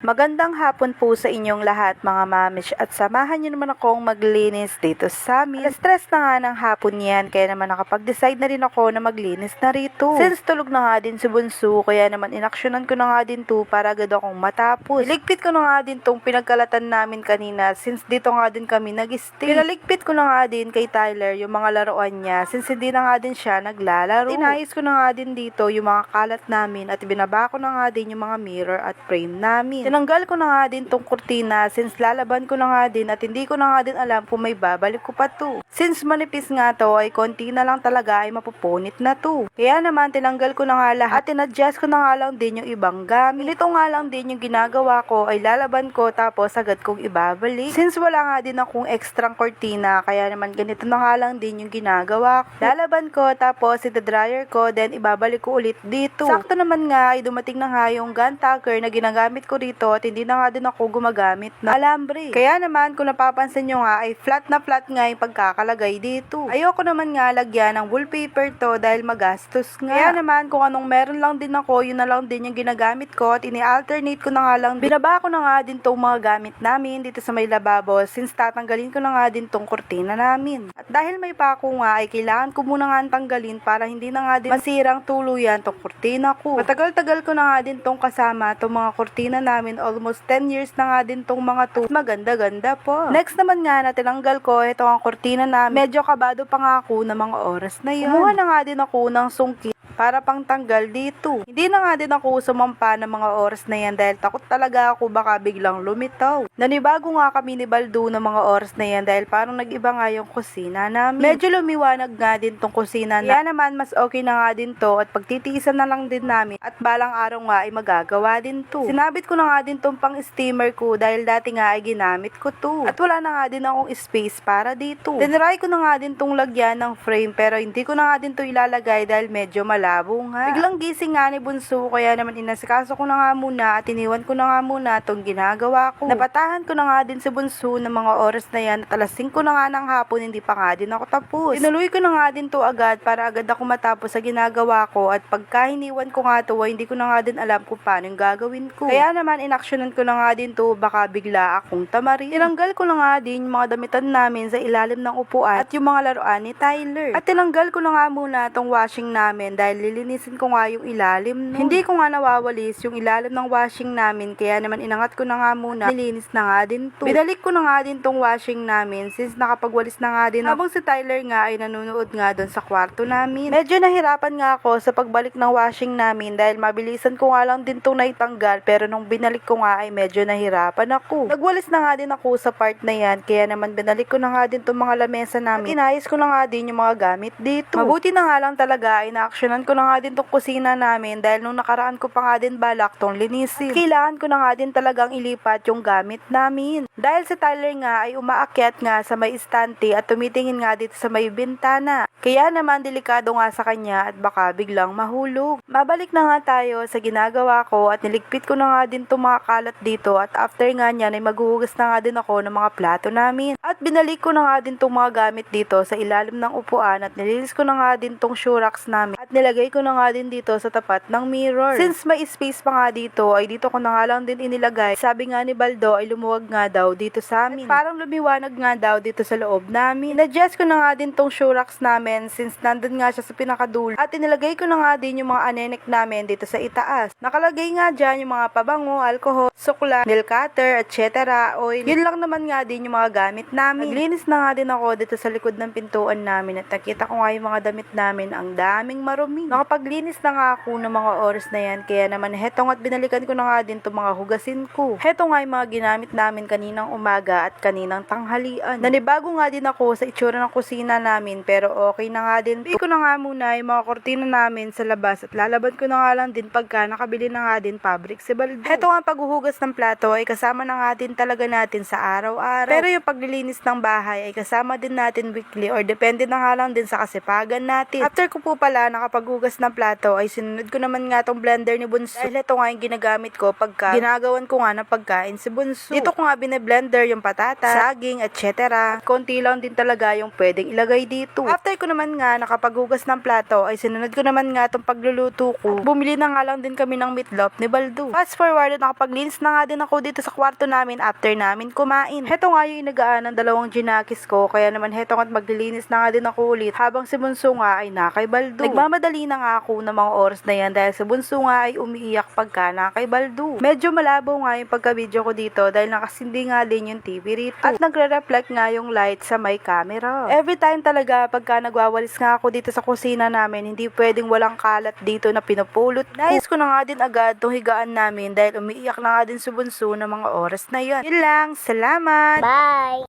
Magandang hapon po sa inyong lahat mga mamish at samahan niyo naman akong maglinis dito sa amin. Stress na nga ng hapon yan kaya naman nakapag-decide na rin ako na maglinis na rito. Since tulog na nga din si Bunso kaya naman inaksyonan ko na nga din to para agad akong matapos. Iligpit ko na nga din tong pinagkalatan namin kanina since dito nga din kami nag-stay. Pinaligpit ko na nga din kay Tyler yung mga laruan niya since hindi na nga din siya naglalaro. Inayos ko na nga din dito yung mga kalat namin at binaba ko na nga din yung mga mirror at frame namin. Tinanggal ko na nga din tong kurtina since lalaban ko na nga din at hindi ko na nga din alam kung may babalik ko pa to. Since manipis nga to ay konti na lang talaga ay mapupunit na to. Kaya naman tinanggal ko na nga lahat at inadjust ko na nga lang din yung ibang gamit. Ito nga lang din yung ginagawa ko ay lalaban ko tapos agad kong ibabalik. Since wala nga din akong extrang kurtina kaya naman ganito na nga lang din yung ginagawa ko. Lalaban ko tapos ita-dryer ko then ibabalik ko ulit dito. Sakto naman nga ay dumating na nga yung gun tucker na ginagamit ko rito at hindi na nga din ako gumagamit na alambre. Kaya naman kung napapansin nyo nga ay flat na flat nga yung pagkakalagay dito. Ayoko naman nga lagyan ng wallpaper to dahil magastos nga. Kaya naman kung anong meron lang din ako yun na lang din yung ginagamit ko at ini-alternate ko na nga lang. Binaba ko na nga din tong mga gamit namin dito sa may lababo since tatanggalin ko na nga din tong kurtina namin. At dahil may pako nga ay kailangan ko muna nga tanggalin para hindi na nga din masirang tuluyan tong kurtina ko. Matagal-tagal ko na nga din tong kasama tong mga kurtina namin almost 10 years na nga din tong mga to. Maganda-ganda po. Next naman nga na tinanggal ko ito ang kurtina namin. Medyo kabado pa nga ako ng mga oras na yun. Kumuha na nga din ako ng sungkit para pang tanggal dito. Hindi na nga din ako sumampa ng mga oras na yan dahil takot talaga ako baka biglang lumitaw. Nanibago nga kami ni Baldo ng mga oras na yan dahil parang nag-iba nga yung kusina namin. Medyo lumiwanag nga din tong kusina na. Kaya naman mas okay na nga din to at pagtitiisan na lang din namin at balang araw nga ay magagawa din to. Sinabit ko na nga din tong pang steamer ko dahil dati nga ay ginamit ko to. At wala na nga din akong space para dito. Tinry ko na nga din tong lagyan ng frame pero hindi ko na nga din to ilalagay dahil medyo malabo nga. Biglang gising nga ni Bunso kaya naman inasikaso ko na nga muna at iniwan ko na nga muna tong ginagawa ko. Napatahan ko na nga din si Bunso ng mga oras na yan at alas 5 na nga ng hapon hindi pa nga din ako tapos. Tinuloy ko na nga din to agad para agad ako matapos sa ginagawa ko at pagka hiniwan ko nga to hindi ko na nga din alam kung paano yung gagawin ko. Kaya naman inaksyonan ko na nga din to baka bigla akong tamarin. Tinanggal ko na nga din yung mga damitan namin sa ilalim ng upuan at yung mga laruan ni Tyler. At tinanggal ko na nga muna tong washing namin dahil lilinisin ko nga yung ilalim nun. Hindi ko nga nawawalis yung ilalim ng washing namin kaya naman inangat ko na nga muna. Nilinis na nga din to. Binalik ko na nga din tong washing namin since nakapagwalis na nga din. Habang si Tyler nga ay nanonood nga doon sa kwarto namin. Medyo nahirapan nga ako sa pagbalik ng washing namin dahil mabilisan ko nga lang din tong naitanggal pero nung binalik ko nga ay medyo nahirapan ako. Nagwalis na nga din ako sa part na yan kaya naman binalik ko na nga din tong mga lamesa namin. At inayos ko na nga din yung mga gamit dito. Mabuti na nga lang talaga ay naaksyonan ko na nga din tong kusina namin dahil nung nakaraan ko pa nga din balak tong linisin. Kailangan ko na nga din talagang ilipat yung gamit namin. Dahil si Tyler nga ay umaakyat nga sa may istante at tumitingin nga dito sa may bintana. Kaya naman delikado nga sa kanya at baka biglang mahulog. Mabalik na nga tayo sa ginagawa ko at niligpit ko na nga din itong mga kalat dito at after nga niyan ay maghuhugas na nga din ako ng mga plato namin. At binalik ko na nga din itong mga gamit dito sa ilalim ng upuan at nililis ko na nga din itong shurax namin nilagay ko na nga din dito sa tapat ng mirror. Since may space pa nga dito ay dito ko na nga lang din inilagay. Sabi nga ni Baldo ay lumuwag nga daw dito sa amin. At parang lumiwanag nga daw dito sa loob namin. Inadjust ko na nga din tong shurax namin since nandun nga siya sa pinakadulo. At inilagay ko na nga din yung mga anenek namin dito sa itaas. Nakalagay nga dyan yung mga pabango, alcohol, sukla, nail cutter, etc. oil. Yun lang naman nga din yung mga gamit namin. Naglinis na nga din ako dito sa likod ng pintuan namin at nakita ko nga yung mga damit namin ang daming marumi. Nakapaglinis na nga ako ng mga oras na yan kaya naman heto at binalikan ko na nga din itong mga hugasin ko. Heto nga yung mga ginamit namin kaninang umaga at kaninang tanghalian. Nanibago nga din ako sa itsura ng kusina namin pero okay na nga din. Hindi ko na nga muna yung mga kortina namin sa labas at lalaban ko na nga lang din pagka nakabili na nga din fabric si Baldo. Heto nga paghuhugas ng plato ay kasama na nga din talaga natin sa araw-araw. Pero yung paglilinis ng bahay ay kasama din natin weekly or depende na nga lang din sa kasipagan natin. After ko po pala nakapaghugas ng plato ay sinunod ko naman nga tong blender ni Bunso. Dahil ito nga yung ginagamit ko pagka ginagawan ko nga ng pagkain si Bunso. Dito ko nga bine-blender yung patata, saging, etc. Konti lang din talaga yung pwedeng ilagay dito. After ko naman nga nakapaghugas ng plato ay sinunod ko naman nga tong pagluluto ko. Bumili na nga lang din kami ng meatloaf ni Baldo. Fast forward nakapaglinis na nga din ako dito sa kwarto namin after namin kumain. Heto nga yung inagaan ng dalawang ginakis ko kaya naman heto nga't maglilinis na nga din ako ulit habang si Bunso nga ay nakay Baldo. Nagmamadali na nga ako ng mga oras na yan dahil si Bunso nga ay umiiyak pagka nakay Baldo. Medyo malabo nga yung pagka-video ko dito dahil nakasindi nga din yung TV rito. At nagre-reflect nga yung light sa may camera. Every time talaga pagka nagwawalis nga ako dito sa kusina namin, hindi pwedeng walang kalat dito na pinupulot. Nais ko na nga din agad tong higaan namin dahil umiiyak na nga din si Bunso ng mga oras na yan. Yun lang, salamat! Bye!